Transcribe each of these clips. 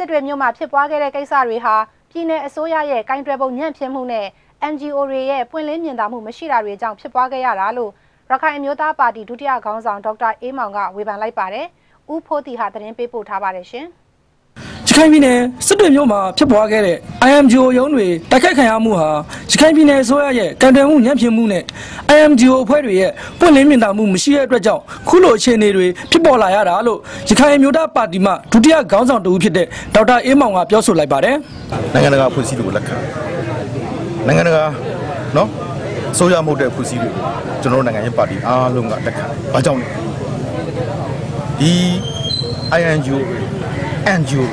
စစ်တွေမြို့မှာဖြစ်ပွားခဲ့တဲ့ကိစ္စတွေဟာပြည်내အစိုးရရဲ့ကင်တွယ်ပုံညံ့ဖျင်းမှုနဲ့ NGO တွေရဲ့ပွင့်လင်းမြင်သာမှုမရှိတာတွေကြောင့်ဖြစ်ပွားခဲ့ရတာလို့ရခိုင်အမျိုးသားပါတီဒုတိယခေါင်းဆောင်ဒေါက်တာအေးမောင်ကဝေဖန်လိုက်ပါတယ်။ဦးဖိုးတီဟာသတင်းပေးပို့ထားပါတယ်ရှင်။ ရခိုင်ပြည်နယ်စစ်တွေမြို့မှာဖြစ်ပွားခဲ့တဲ့ IMGO ရုံးတွေတိုက်ခိုက်ခံရမှုဟာရခိုင်ပြည်နယ်အစိုးရရဲ့ကံတွယ်မှုညံ့ဖျင်းမှုနဲ့ IMGO အဖွဲ့တွေရဲ့ပွင့်လင်းမြင်သာမှုမရှိတဲ့အတွက်ကြောင့်ခုလိုအခြေအနေတွေဖြစ်ပေါ်လာရတာလို့ရခိုင်အမျိုးသားပါတီမှဒုတိယခေါင်းဆောင်တဦးဖြစ်တဲ့ဒေါက်တာအေးမောင်ကပြောဆိုလိုက်ပါတယ်။နိုင်ငံတကာဖွဲ့စည်းတွေကိုလက်ခံနိုင်ငံတကာနော်ဆိုရမှုတဲ့ဖွဲ့စည်းတွေကိုကျွန်တော်တို့နိုင်ငံရေးပါတီအားလုံးကလက်ခံ။ဘာကြောင့်လဲ။ဒီ INGO NGO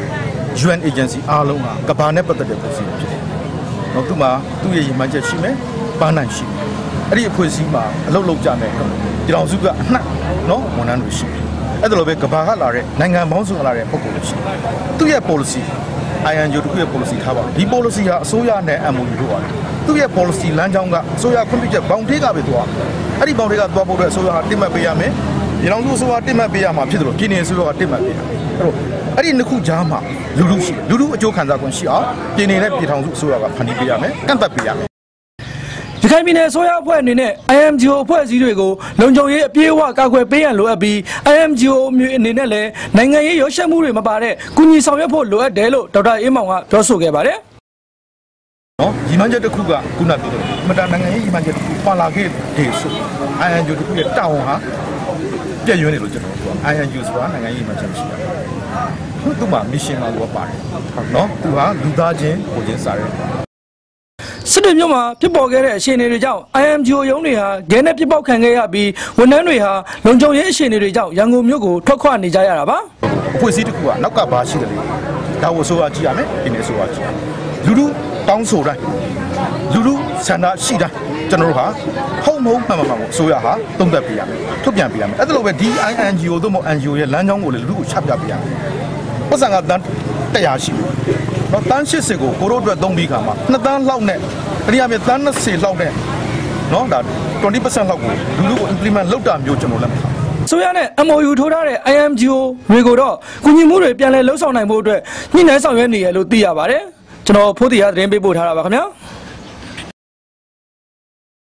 UN agency အားလုံးကကဘာနဲ့ပတ်သက်တဲ့ဖွဲ့စည်းဖြစ်တယ်။တော့သူ့မှာသူ့ရဲ့ရည်မှန်းချက်ရှိမယ်၊ပန်းနိုင်ရှိမယ်။အဲ့ဒီအဖွဲ့အစည်းမှာအလုပ်လုပ်ကြမယ်။ပြည်တော်စုကအနှံ့နော်ဝန်ထမ်းတွေရှိတယ်။အဲ့ဒါလိုပဲကဘာကလာတဲ့နိုင်ငံပေါင်းစုံလာတဲ့ပုံကိုရှိတယ်။သူ့ရဲ့ policy INGO တခုရဲ့ policy ထားပါဒီ policy ဟာအစိုးရနဲ့ MOU တို့ပါတယ်သူ့ရဲ့ policy လမ်းကြောင်းကအစိုးရခွင့်ပြုချက်ဘောင်ထေးကပဲသွားအဲ့ဒီဘောင်ထေးကသွားဖို့အတွက်အစိုးရဟာတင်မှတ်ပေးရမယ် ပြည်ထောင်စုအစိုးရတင်မှတ်ပေးရမှာဖြစ်တယ်လို့ပြည်내အစိုးရကတင်မှတ်ပေးရမယ်အဲ့တော့အဲ့ဒီနှစ်ခုကြားမှာလူလူရှိလူလူအကျိုးခံစားခွင့်ရှိအောင်ပြည်내နဲ့ပြည်ထောင်စုအစိုးရကဖန်တီးပေးရမယ်ကန့်သတ်ပေးရမယ်ရခိုင်ပြည်နယ်ဆိုရအဖွဲ့အနေနဲ့ IMGO အဖွဲ့အစည်းတွေကိုလုံခြုံရေးအပြည့်အဝကာကွယ်ပေးရန်လိုအပ်ပြီး IMGO မျိုးအနေနဲ့လည်းနိုင်ငံရေးရောရှက်မှုတွေမပါတဲ့ကုညီဆောင်ရွက်ဖို့လိုအပ်တယ်လို့ဒေါက်တာအေးမောင်ကပြောဆိုခဲ့ပါတယ်နော်ညီမချက်တစ်ခုကခုနပြောတယ်မတန်နိုင်ငံရေးညီမချက်တစ်ခုပါလာခဲ့တယ်ဆို INGO တစ်ခုရဲ့တာဝန်ဟာ ပြည့်ရွံ့နေလို့ကျွန်တော်ပြော INGO ဆိုတာနိုင်ငံရေးညီမချက်ရှိတာသူ့မှာ mission မှာလို့ပါတယ်နော်သူဟာလူသားချင်းကိုချင်းစားရဲ စစ်တွေမြို့မှာဖြစ်ပေါ်ခဲ့တဲ့အခြေအနေတွေကြောင့် IMGO ရုံးတွေဟာဂဲနဲ့ပြစ်ပေါက်ခံခဲ့ရပြီးဝန်ထမ်းတွေဟာလုံခြုံရေးအခြေအနေတွေကြောင့်ရန်ကုန်မြို့ကိုထွက်ခွာနေကြရတာပါအဖွဲ့အစည်းတစ်ခုကနောက်ကဘာရှိတယ်လဲဒါကိုဆိုရကြည့်ရမယ်ဒီနေ့ဆိုရကြည့်ရမယ်လူလူတောင်းဆိုတိုင်းလူလူဆန္ဒရှိတိုင်းကျွန်တော်တို့ဟာဟုတ်မဟုတ်မှန်မှန်ကိုအစိုးရဟာတုံ့တက်ပေးရမယ်ထုတ်ပြန်ပေးရမယ်အဲ့ဒါလိုပဲ DINGO တို့မဟုတ် NGO ရဲ့လမ်းကြောင်းကိုလည်းလူလူကိုချပြပေးရမယ်ပတ်စံကတန်း100ရှိတော့ တန်း80ကိုကိုတို့အတွက်သုံးပြီးခါမှာ2တန်းလောက်နဲ့တနည်းအားဖြင့်တန်း20လောက်နဲ့နော်ဒါ20%လောက်ကိုလူလူကို implement လုပ်တာမျိုးကျွန်တော်လည်းမထားဆိုရနဲ့ MOU ထိုးထားတဲ့ IMGO တွေကိုတော့ကုညီမှုတွေပြန်လည်လှုပ်ဆောင်နိုင်ဖို့အတွက်ညှိနှိုင်းဆောင်ရွက်နေရလို့သိရပါတယ်ကျွန်တော်ဖိုးတီရသတင်းပေးပို့ထားတာပါခင်ဗျာ